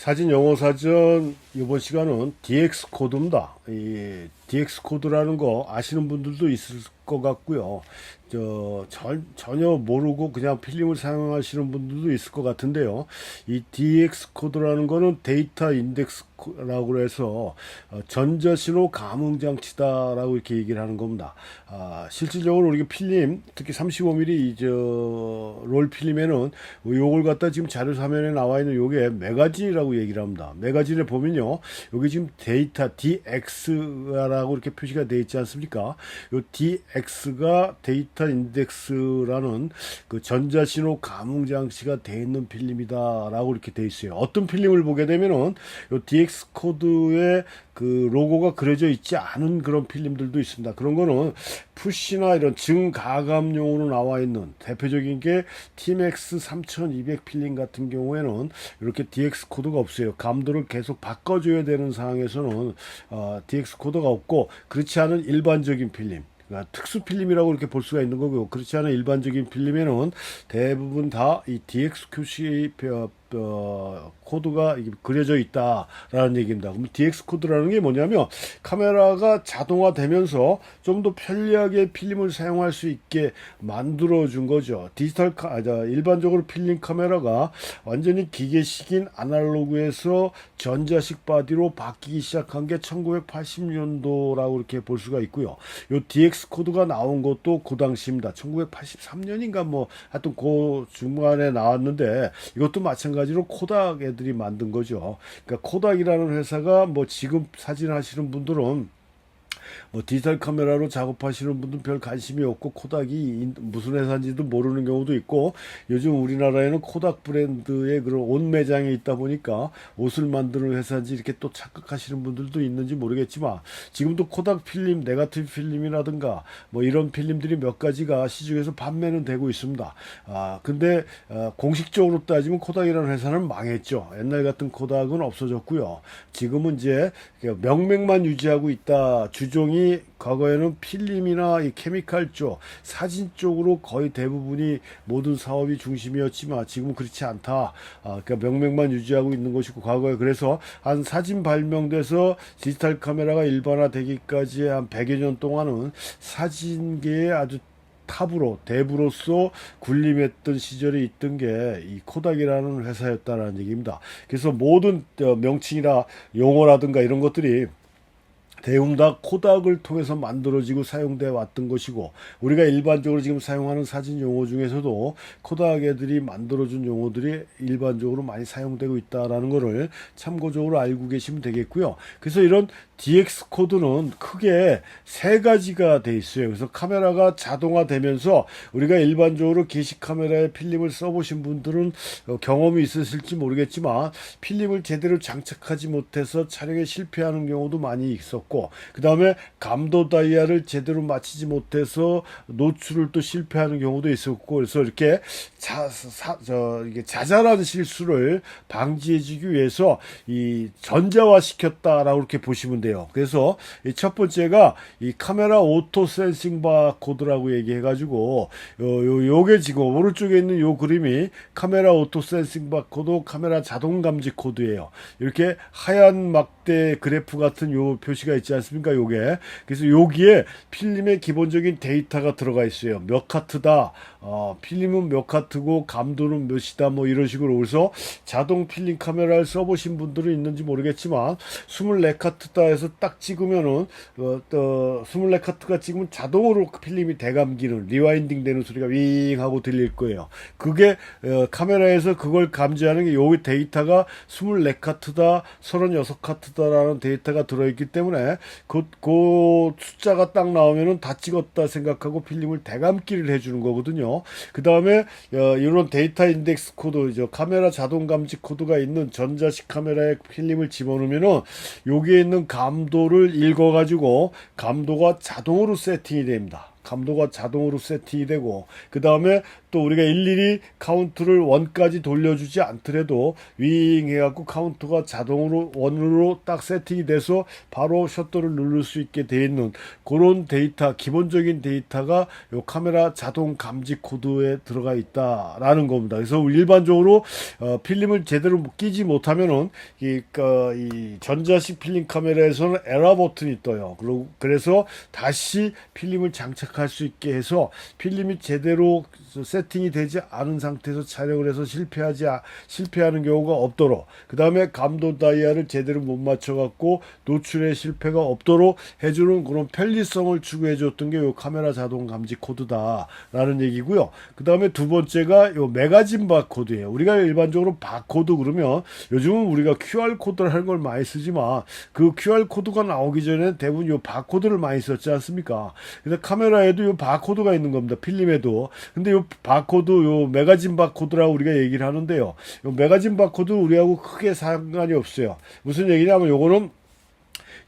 사진 영어 사전 이번 시간은 DX 코드입니다. 이 DX 코드라는 거 아시는 분들도 있을 것 같고요. 저 전, 전혀 모르고 그냥 필름을 사용하시는 분들도 있을 것 같은데요. 이 DX 코드라는 거는 데이터 인덱스라고 해서 어, 전자신호 감응 장치다라고 이렇게 얘기를 하는 겁니다. 아, 실질적으로 우리가 필름 특히 35mm 이저 롤 필름에는 요걸 갖다 지금 자료 화면에 나와 있는 요게 메가진이라고 얘기를 합니다. 메가진에 보면요. 여기 지금 데이터 DX라고 이렇게 표시가 되어 있지 않습니까? 요 DX가 데이터 인덱스라는 그 전자신호 감응 장치가 되어 있는 필름이다라고 이렇게 되어 있어요. 어떤 필름을 보게 되면은 요 DX 코드에 그 로고가 그려져 있지 않은 그런 필름들도 있습니다. 그런 거는 푸시나 이런 증가감용으로 나와 있는 대표적인 게 TMX 3200 필름 같은 경우에는 이렇게 DX 코드가 없어요. 감도를 계속 바꿔줘야 되는 상황에서는 어, DX 코드가 없고 그렇지 않은 일반적인 필름 그러니까 특수 필름이라고 이렇게 볼 수가 있는 거고요. 그렇지 않은 일반적인 필름에는 대부분 다 이 DXQC 어, 코드가 그려져 있다라는 얘기입니다. 그럼 DX 코드라는 게 뭐냐면 카메라가 자동화되면서 좀 더 편리하게 필름을 사용할 수 있게 만들어 준 거죠. 디지털 카, 아, 저, 일반적으로 필름 카메라가 완전히 기계식인 아날로그에서 전자식 바디로 바뀌기 시작한 게 1980년도라고 이렇게 볼 수가 있고요. 요 DX 코드가 나온 것도 그 당시입니다. 1983년인가 뭐 하여튼 그 중간에 나왔는데 이것도 마찬가지 로 코닥 애들이 만든 거죠. 그러니까 코닥이라는 회사가 뭐 지금 사진 하시는 분들은 뭐 디지털 카메라로 작업하시는 분들 별 관심이 없고 코닥이 무슨 회사인지도 모르는 경우도 있고 요즘 우리나라에는 코닥 브랜드의 그런 옷 매장에 있다 보니까 옷을 만드는 회사인지 이렇게 또 착각하시는 분들도 있는지 모르겠지만 지금도 코닥 필름, 네가티브 필름이라든가 뭐 이런 필름들이 몇 가지가 시중에서 판매는 되고 있습니다. 아 근데 어, 공식적으로 따지면 코닥이라는 회사는 망했죠. 옛날 같은 코닥은 없어졌고요. 지금은 이제 명맥만 유지하고 있다. 주 종이 과거에는 필름이나 이 케미칼 쪽, 사진 쪽으로 거의 대부분이 모든 사업이 중심이었지만 지금은 그렇지 않다. 아, 그러니까 명맥만 유지하고 있는 것이고 과거에 그래서 한 사진 발명돼서 디지털 카메라가 일반화되기까지 한 100여 년 동안은 사진계에 아주 탑으로 대부로서 군림했던 시절이 있던 게 이 코닥이라는 회사였다는 얘기입니다. 그래서 모든 어, 명칭이나 용어라든가 이런 것들이 대웅 다 코닥을 통해서 만들어지고 사용되어 왔던 것이고 우리가 일반적으로 지금 사용하는 사진 용어 중에서도 코닥 애들이 만들어준 용어들이 일반적으로 많이 사용되고 있다라는 것을 참고적으로 알고 계시면 되겠고요. 그래서 이런 DX 코드는 크게 세 가지가 돼 있어요. 그래서 카메라가 자동화되면서 우리가 일반적으로 게시 카메라에 필름을 써보신 분들은 어, 경험이 있으실지 모르겠지만 필름을 제대로 장착하지 못해서 촬영에 실패하는 경우도 많이 있었고 그 다음에 감도 다이아를 제대로 맞추지 못해서 노출을 또 실패하는 경우도 있었고 그래서 이렇게 자, 사, 저, 이게 자잘한 실수를 방지해주기 위해서 이 전자화 시켰다라고 이렇게 보시면 돼요. 그래서 이 첫 번째가 이 카메라 오토 센싱 바 코드라고 얘기해가지고 요, 요, 요게 지금 오른쪽에 있는 요 그림이 카메라 오토 센싱 바 코드 카메라 자동 감지 코드예요. 이렇게 하얀 막대 그래프 같은 요 표시가 있지 않습니까? 요게. 그래서 여기에 필름의 기본적인 데이터가 들어가 있어요. 몇 카트다. 어, 필름은 몇 카트고 감도는 몇이다. 뭐 이런 식으로 그래서 자동 필름 카메라를 써보신 분들은 있는지 모르겠지만 24카트다 해서 딱 찍으면은 어, 또 24카트가 찍으면 자동으로 그 필름이 대감기는 리와인딩 되는 소리가 윙 하고 들릴 거예요. 그게 어, 카메라에서 그걸 감지하는 게 요 데이터가 24카트다, 36카트다라는 데이터가 들어있기 때문에 그, 그 숫자가 딱 나오면은 다 찍었다 생각하고 필름을 대감기를 해주는 거거든요. 그 다음에 어, 이런 데이터 인덱스 코드, 저 카메라 자동 감지 코드가 있는 전자식 카메라에 필름을 집어넣으면은 여기에 있는 감 도를 읽어가지고 감도가 자동으로 세팅이 됩니다. 감도가 자동으로 세팅이 되고 그 다음에 또 우리가 일일이 카운트를 원까지 돌려주지 않더라도 윙 해갖고 카운트가 자동으로 원으로 딱 세팅이 돼서 바로 셔터를 누를 수 있게 돼 있는 그런 데이터 기본적인 데이터가 요 카메라 자동 감지 코드에 들어가 있다라는 겁니다. 그래서 일반적으로 어, 필름을 제대로 끼지 못하면은 이, 그, 이 전자식 필름 카메라에서는 에러 버튼이 떠요. 그리고 그래서 다시 필름을 장착 할 수 있게 해서 필름이 제대로 세팅이 되지 않은 상태에서 촬영을 해서 실패하지 아- 실패하는 경우가 없도록 그 다음에 감도 다이아를 제대로 못 맞춰갖고 노출의 실패가 없도록 해주는 그런 편리성을 추구해 줬던 게 요 카메라 자동 감지 코드다라는 얘기고요. 그 다음에 두 번째가 요 메가진 바코드예요. 우리가 일반적으로 바코드 그러면 요즘은 우리가 QR 코드를 하는 걸 많이 쓰지만 그 QR 코드가 나오기 전에 대부분 요 바코드를 많이 썼지 않습니까? 그래서 카메라 에도 요 바코드가 있는 겁니다. 필름에도. 근데 요 바코드 요 메가진 바코드라고 우리가 얘기를 하는데요. 요 메가진 바코드 우리하고 크게 상관이 없어요. 무슨 얘기냐면 요거는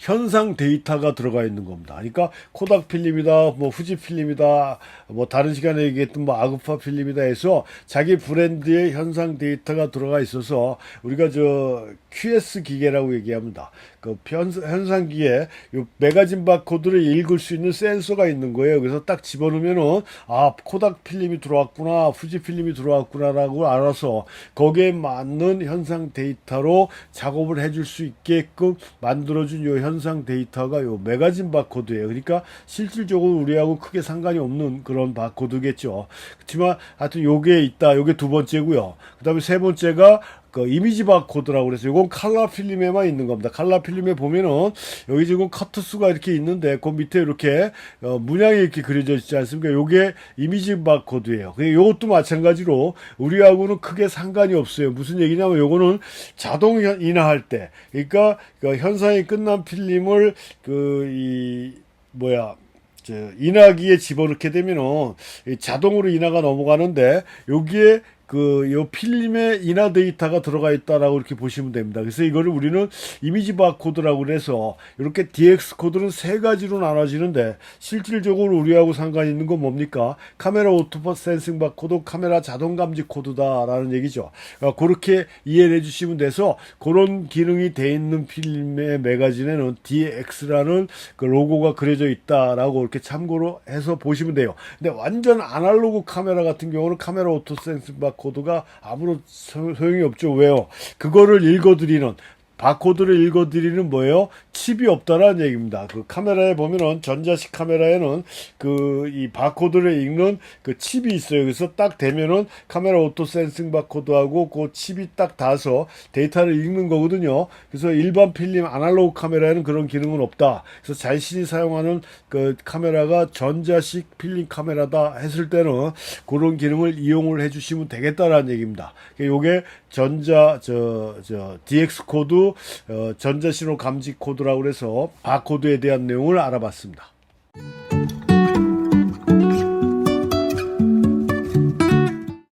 현상 데이터가 들어가 있는 겁니다. 그러니까 코닥 필름이다, 뭐 후지 필름이다, 뭐 다른 시간에 얘기했던 뭐 아그파 필름이다 해서 자기 브랜드의 현상 데이터가 들어가 있어서 우리가 저 QS 기계라고 얘기합니다. 그 현- 현상기에 요 메가진 바코드를 읽을 수 있는 센서가 있는 거예요. 그래서 딱 집어넣으면은 아 코닥 필름이 들어왔구나, 후지 필름이 들어왔구나라고 알아서 거기에 맞는 현상 데이터로 작업을 해줄 수 있게끔 만들어준 요 현상 데이터가 요 메가진 바코드예요. 그러니까 실질적으로 우리하고 크게 상관이 없는 그런 바코드겠죠. 그렇지만 하여튼 요게 있다. 요게 두 번째고요. 그다음에 세 번째가 그 이미지 바코드라고 그래서 이건 칼라 필름에만 있는 겁니다. 칼라 필름에 보면은 여기 지금 커트 수가 이렇게 있는데 그 밑에 이렇게 어, 문양이 이렇게 그려져 있지 않습니까? 요게 이미지 바코드예요. 그 요것도 마찬가지로 우리하고는 크게 상관이 없어요. 무슨 얘기냐면 요거는 자동 현- 인화할 때 그러니까 그 현상이 끝난 필름을 그 이 뭐야 저 인화기에 집어넣게 되면은 이 자동으로 인화가 넘어가는데 여기에 그 요 필름에 인화 데이터가 들어가 있다라고 이렇게 보시면 됩니다. 그래서 이거를 우리는 이미지 바코드라고 그래서 이렇게 DX 코드는 세 가지로 나눠지는데 실질적으로 우리하고 상관 있는 건 뭡니까? 카메라 오토퍼 센싱 바코드, 카메라 자동 감지 코드다라는 얘기죠. 그러니까 그렇게 이해를 해주시면 돼서 그런 기능이 돼 있는 필름의 매거진에는 DX라는 그 로고가 그려져 있다라고 이렇게 참고로 해서 보시면 돼요. 근데 완전 아날로그 카메라 같은 경우는 카메라 오토 센싱 바코드 가 아무런 소- 소용이 없죠. 왜요? 그거를 읽어드리는 바코드를 읽어드리는 뭐예요? 칩이 없다라는 얘기입니다. 그 카메라에 보면은 전자식 카메라에는 그 이 바코드를 읽는 그 칩이 있어요. 그래서 딱 되면은 카메라 오토 센싱 바코드하고 그 칩이 딱 닿아서 데이터를 읽는 거거든요. 그래서 일반 필름 아날로그 카메라에는 그런 기능은 없다. 그래서 자신이 사용하는 그 카메라가 전자식 필름 카메라다 했을 때는 그런 기능을 이용을 해주시면 되겠다라는 얘기입니다. 요게 전자 저 저 DX 코드 어, 전자신호 감지 코드라고 그래서 바코드에 대한 내용을 알아봤습니다.